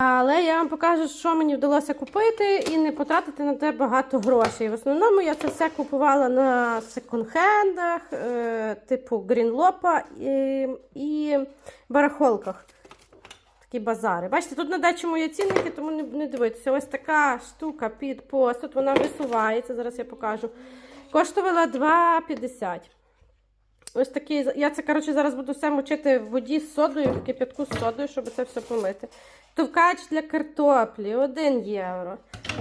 Але я вам покажу, що мені вдалося купити і не потратити на те багато грошей. В основному я це все купувала на секонд-хендах, е, типу Грінлопа і, і барахолках. Такі базари. Бачите, тут на дачому є цінники, тому не, дивитися. Ось така штука під посуд, вона висувається, зараз я покажу. Коштувала 2,50. Ось такий, я це, коротше, зараз буду все мочити в воді з содою, в кип'ятку з содою, щоб це все помити. Товкач для картоплі 1 євро.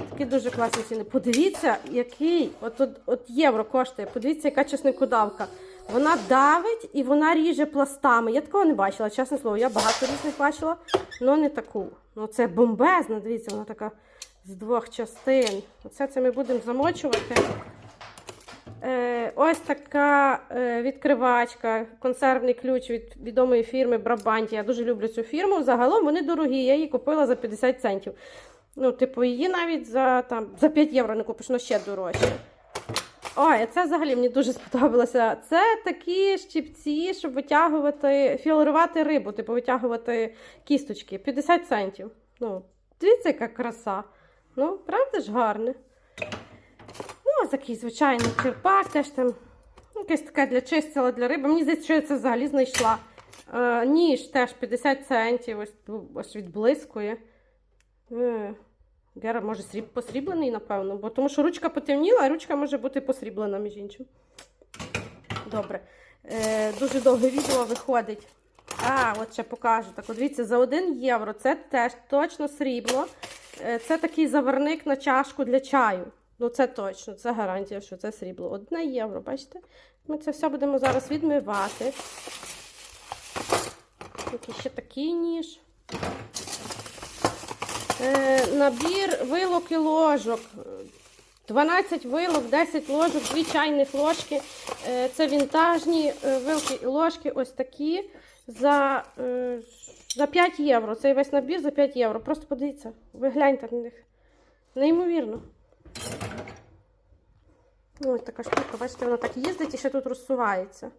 Такі дуже класні ціни. Подивіться, який от, от, от євро коштує. Подивіться, яка чесникодавка. Вона давить і вона ріже пластами. Я такого не бачила, чесне слово. Я багато різних бачила, але не таку. Ну це бомбезна, дивіться, вона така з двох частин. Оце це ми будемо замочувати. Е, ось така е, відкривачка, консервний ключ від відомої фірми Брабанті. Я дуже люблю цю фірму. Загалом вони дорогі. Я її купила за 50 центів. Ну, типу, її навіть за, там, за 5 євро не купиш, але ще дорожче. Ой, це взагалі мені дуже сподобалося. Це такі щипці, щоб витягувати, філірувати рибу, типу витягувати кісточки. 50 центів. Ну, дивіться, яка краса. Ну, правда ж гарне? Ну, ось такий звичайний черпак, теж там якесь таке для чистила для риби. Мені здається, що я це взагалі знайшла. Е, ніж теж 50 центів, ось, ось відблискує. Е, Гера, може, сріб, посріблений, напевно, бо тому що ручка потемніла, а ручка може бути посріблена, між іншим. Добре. Е, дуже довге відео виходить. А, от ще покажу. Так, от дивіться, за 1 євро це теж точно срібло. Е, це такий заварник на чашку для чаю. Ну, це точно, це гарантія, що це срібло. Одне євро, бачите? Ми це все будемо зараз відмивати. Який ще такий ніж. Е, набір вилок і ложок. 12 вилок, 10 ложок, 2 чайних ложки. Е, це вінтажні е, вилки і ложки, ось такі. За, е, за 5 євро. Цей весь набір за 5 євро. Просто подивіться, ви гляньте на них. Неймовірно. Ну, Ось така штука, бачите, вона так їздить і ще тут розсувається.